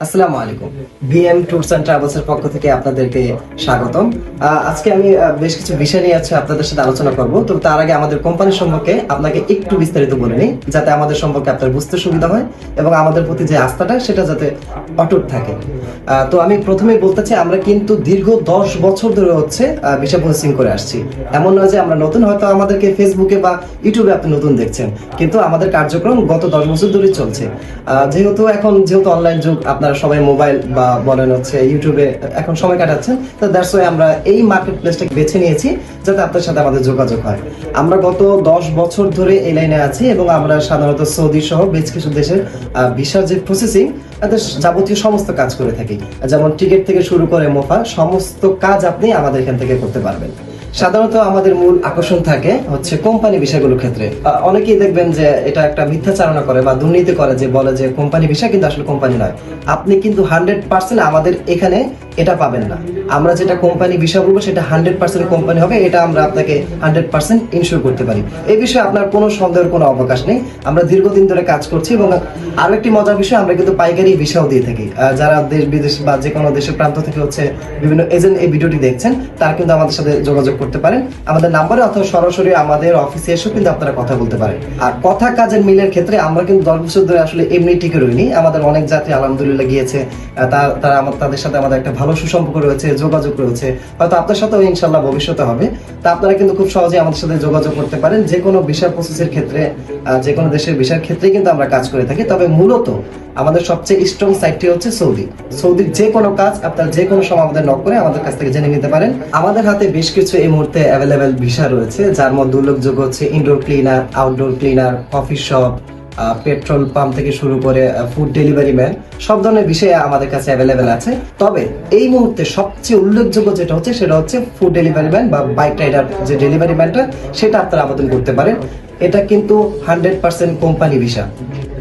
আসসালামু আলাইকুম। BM tours and travels এর পক্ষ থেকে আপনাদেরকে স্বাগতম। আজকে আমি বেশ কিছু বিষয় নিয়ে আছে আপনাদের সাথে আলোচনা করব। তো তার আগে আমাদের কোম্পানি সম্পর্কে আপনাকে একটু বিস্তারিত বলে নিই, যাতে আমাদের সম্পর্কে আপনার বুঝতে সুবিধা হয় এবং আমাদের প্রতি যে আস্থাটা, সেটা যাতে অটুট থাকে। তো আমি প্রথমেই বলতে চাই, আমরা কিন্তু দীর্ঘ দশ বছর ধরে হচ্ছে ভিসা প্রসেসিং করে আসছি। এমন নয় যে আমরা নতুন, হয়তো আমাদেরকে ফেসবুকে বা ইউটিউবে আপনি নতুন দেখছেন। কিন্তু আমাদের কার্যক্রম গত দশ বছর ধরে চলছে। যেহেতু এখন, যেহেতু অনলাইন যুগ আপনারা সবাই মোবাইল বা বলেন হচ্ছে ইউটিউবে এখন সময় কাটাচ্ছেন, তো দ্যাটস ওয়াই আমরা এই মার্কেট প্লেসটাকে বেছে নিয়েছি যাতে আপনার সাথে আমাদের যোগাযোগ হয়। আমরা গত দশ বছর ধরে এই লাইনে আছি এবং আমরা সাধারণত সৌদি সহ বেশ কিছু দেশের ভিসার যে প্রসেসিং তাদের যাবতীয় সমস্ত কাজ করে থাকি। যেমন টিকিট থেকে শুরু করে মোফা, সমস্ত কাজ আপনি আমাদের এখান থেকে করতে পারবেন। সাধারণত আমাদের মূল আকর্ষণ থাকে হচ্ছে কোম্পানি বিষয়গুলোর ক্ষেত্রে। অনেকেই দেখবেন যে এটা একটা মিথ্যাচারণা করে বা দুর্নীতি করে যে বলে যে কোম্পানি বিষয় কিন্তু আসলে কোম্পানি নয়। আপনি কিন্তু হান্ড্রেড পার্সেন্ট আমাদের এখানে এটা পাবেন না। আমরা যেটা কোম্পানি বিষয় বলব, সেটা হান্ড্রেড পার্সেন্ট কোম্পানি হবে, এটা আমরা আপনাকে হান্ড্রেড পার্সেন্ট ইনশিওর করতে পারি। এই বিষয়ে আপনার কোনো সন্দেহের কোনো অবকাশ নেই। আমরা দীর্ঘদিন ধরে কাজ করছি এবং আরও একটি মজার বিষয়, আমরা কিন্তু পাইকারি ভিসাও দিয়ে থাকি। যারা দেশ বিদেশ বা যে কোনো দেশের প্রান্ত থেকে হচ্ছে বিভিন্ন এজেন্ট এই ভিডিওটি দেখছেন, তারা কিন্তু আমাদের সাথে যোগাযোগ করতে পারেন। আমাদের নাম্বারে অথবা সরাসরি আমাদের অফিসে এসেও কিন্তু আপনারা কথা বলতে পারেন। আর কথা, কাজের মিলের ক্ষেত্রে আমরা কিন্তু দশ বছর ধরে আসলে এমনি টিকে রইনি। আমাদের অনেক যাত্রী আলহামদুলিল্লাহ গিয়েছে। তারা তাদের সাথে আমাদের একটা ভালো সুসম্পর্ক রয়েছে, যোগাযোগ রয়েছে, হয়তো আপনার সাথেও ইনশাল্লাহ ভবিষ্যতে হবে। তা আপনারা কিন্তু খুব সহজে আমাদের সাথে যোগাযোগ করতে পারেন। যে কোনো ভিসা প্রসেসের ক্ষেত্রে যে কোনো দেশের ভিসার ক্ষেত্রে কিন্তু আমরা কাজ করে থাকি। তবে মূলত আমাদের সবচেয়ে স্ট্রং সাইটটি হচ্ছে সৌদি। সৌদির যে কোনো কাজ আপনারা যে কোনো সময় আমাদের নক করে আমাদের কাছ থেকে জেনে নিতে পারেন। আমাদের হাতে বেশ কিছু এই মুহূর্তে অ্যাভেলেবেল ভিসা রয়েছে, যার মধ্যে উল্লেখযোগ্য হচ্ছে indoor cleaner outdoor cleaner coffee shop petrol pump থেকে শুরু করে ফুড ডেলিভারি ম্যান সব ধরনের বিষয়ে আমাদের কাছে অ্যাভেলেবেল আছে। তবে এই মুহূর্তে সবচেয়ে উল্লেখযোগ্য যেটা হচ্ছে, সেটা হচ্ছে ফুড ডেলিভারি ম্যান বা বাইক রাইডার যে ডেলিভারি ম্যানটা সেটা আপনারা আবেদন করতে পারেন। এটা কিন্তু হান্ড্রেড পার্সেন্ট কোম্পানি ভিসা।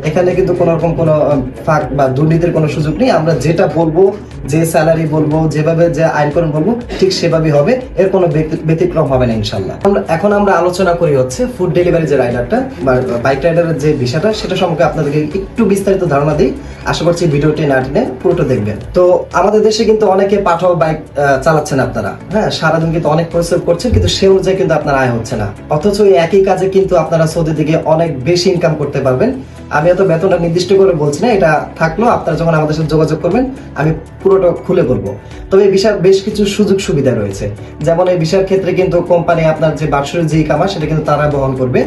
এখানে কিন্তু কোনো রকম কোনো ফাঁক বা দুর্নীতির কোনো সুযোগ নেই। আমরা যেটা বলব, যে স্যালারি বলব, যেভাবে যে আইনকরণ বলব, ঠিক সেভাবেই হবে। এর কোনো ব্যতিক্রম হবে না ইনশাল্লাহ আমরা- এখন আমরা আলোচনা করি হচ্ছে ফুড ডেলিভারি যে রাইডারটা বা বাইক রাইডারের যে বিষয়টা সেটা সম্পর্কে আপনাদেরকে একটু বিস্তারিত ধারণা দিই। আশা করছি ভিডিওটি না টেনে পুরোটা দেখবেন। তো আমাদের দেশে কিন্তু অনেকে পাঠাও বাইক চালাচ্ছেন আপনারা। হ্যাঁ সারাদিন কিন্তু অনেক পরিশ্রম করছেন, কিন্তু সে অনুযায়ী কিন্তু আপনার আয় হচ্ছে না। অথচ এই একই কাজে কিন্তু আপনারা সৌদি থেকে অনেক বেশি ইনকাম করতে পারবেন। আমি এত বেতনটা নির্দিষ্ট করে বলছি না, এটা থাকলেও আপনারা যখন আমাদের সাথে যোগাযোগ করবেন, আমি পুরোটা খুলে বলব। তবে এই বিষয়ে বেশ কিছু সুযোগ সুবিধা রয়েছে। যেমন এই বিষয়ের ক্ষেত্রে কিন্তু কোম্পানি আপনার যে বাৎসরিক যে কামা সেটা কিন্তু তারা বহন করবে।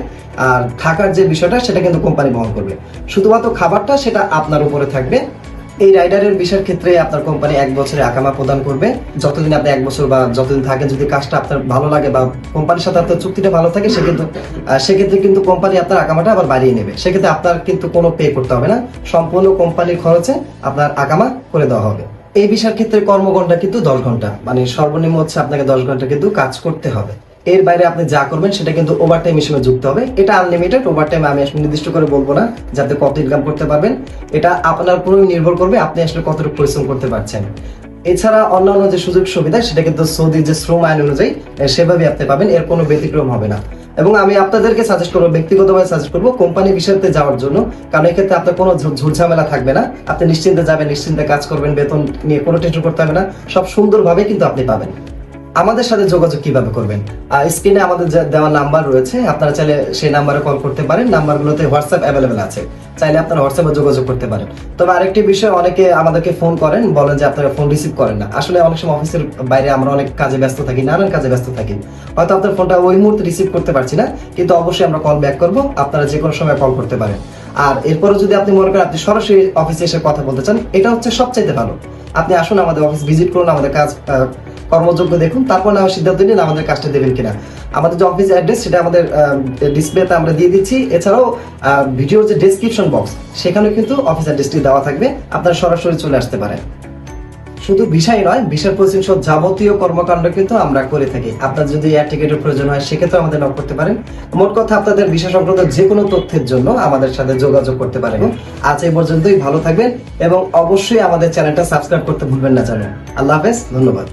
আর থাকার যে বিষয়টা, সেটা কিন্তু কোম্পানি বহন করবে। শুধুমাত্র খাবারটা, সেটা আপনার উপরে থাকবে। এই রাইডারের বিষয়ের ক্ষেত্রে আপনার কোম্পানি এক বছরে আকামা প্রদান করবে। যতদিন আপনি এক বছর বা যতদিন থাকেন, যদি কাজটা আপনার ভালো লাগে বা কোম্পানির সাথে আপনার চুক্তিটা ভালো থাকে, সেক্ষেত্রে সেক্ষেত্রে কিন্তু কোম্পানি আপনার আকামাটা আবার বাড়িয়ে নেবে। সেক্ষেত্রে আপনার কিন্তু কোনো পে করতে হবে না। সম্পূর্ণ কোম্পানির খরচে আপনার আকামা করে দেওয়া হবে। এই বিষয়ের ক্ষেত্রে কর্মঘন্টা কিন্তু দশ ঘণ্টা মানে সর্বনিম্ন হচ্ছে আপনাকে দশ ঘণ্টা কিন্তু কাজ করতে হবে। এর বাইরে আপনি যা করবেন সেটা কিন্তু ওভার টাইম হিসেবে যুক্ত হবে। এটা আনলিমিটেড ওভার টাইম আমি আসলে নির্দিষ্ট করে বলব না, যাতে কত ইনকাম করতে পারবেন। এটা আপনার উপরই নির্ভর করবে আপনি আসলে কতটুকু পরিশ্রম করতে পারছেন। এছাড়া অন্যান্য যে সুযোগ সুবিধা, সেটা কিন্তু সৌদি যে শ্রম আইন অনুযায়ী সেভাবে আপনি পাবেন, এর কোনো ব্যতিক্রম হবে না। এবং আমি আপনাদেরকে সাজেস্ট করব, ব্যক্তিগতভাবে সাজেস্ট করব কোম্পানি বিষয়তে যাওয়ার জন্য। কারণ এক্ষেত্রে আপনার কোনো ঝু- ঝুটঝামেলা থাকবে না। আপনি নিশ্চিন্তে যাবেন, নিশ্চিন্তে কাজ করবেন, বেতন নিয়ে কোনো টেনশন করতে হবে না। সব সুন্দরভাবে কিন্তু আপনি পাবেন। আমাদের সাথে যোগাযোগ কীভাবে করবেন? স্ক্রিনে আমাদের দেওয়া নাম্বার রয়েছে, আপনারা চাইলে সেই নাম্বারে কল করতে পারেন। নাম্বারগুলোতে হোয়াটসঅ্যাপ অ্যাভেলেবেল আছে। চাইলে আপনারা হোয়াটসঅ্যাপে যোগাযোগ করতে পারেন। তবে আরেকটি বিষয়, অনেকে আমাদেরকে ফোন করেন, বলেন যে আপনারা ফোন রিসিভ করেন না। আসলে অনেক সময় অফিসের বাইরে আমরা অনেক কাজে ব্যস্ত থাকি, নানান কাজে ব্যস্ত থাকি। হয়তো আপনার ফোনটা ওই মুহূর্তে রিসিভ করতে পারছি না, কিন্তু অবশ্যই আমরা কল ব্যাক করব, আপনারা যে কোনো সময় কল করতে পারেন। আর এরপরে যদি আপনি মনে করেন আপনি সরাসরি অফিসে এসে কথা বলতে চান, এটা হচ্ছে সবচাইতে ভালো। আপনি আসুন আমাদের অফিস ভিজিট করুন আমাদের কাজ কর্মযোগ্য দেখুন, তারপর না সিদ্ধান্ত নিন আমাদের কাজটা দেবেন কিনা। আমাদের যে অফিস অ্যাড্রেস সেটা আমাদের ডিসপ্লেতে আমরা দিয়ে দিচ্ছি। এছাড়াও ভিডিওর যে ডেসক্রিপশন বক্স সেখানে কিন্তু অফিস অ্যাড্রেসটি দেওয়া থাকবে। আপনারা সরাসরি চলে আসতে পারেন। শুধু বিষয় নয় বিষয় প্রসেসিং সব যাবতীয় কর্মকাণ্ড কিন্তু আমরা করে থাকি। আপনার যদি এয়ার টিকেটের প্রয়োজন হয় সেক্ষেত্রে আমাদের নক করতে পারেন। মোট কথা, আপনাদের বিষয় সংক্রান্ত যে কোনো তথ্যের জন্য আমাদের সাথে যোগাযোগ করতে পারেন। আজ এই পর্যন্তই, ভালো থাকবেন এবং অবশ্যই আমাদের চ্যানেলটা সাবস্ক্রাইব করতে ভুলবেন না, জানেন। আল্লাহ হাফেজ, ধন্যবাদ।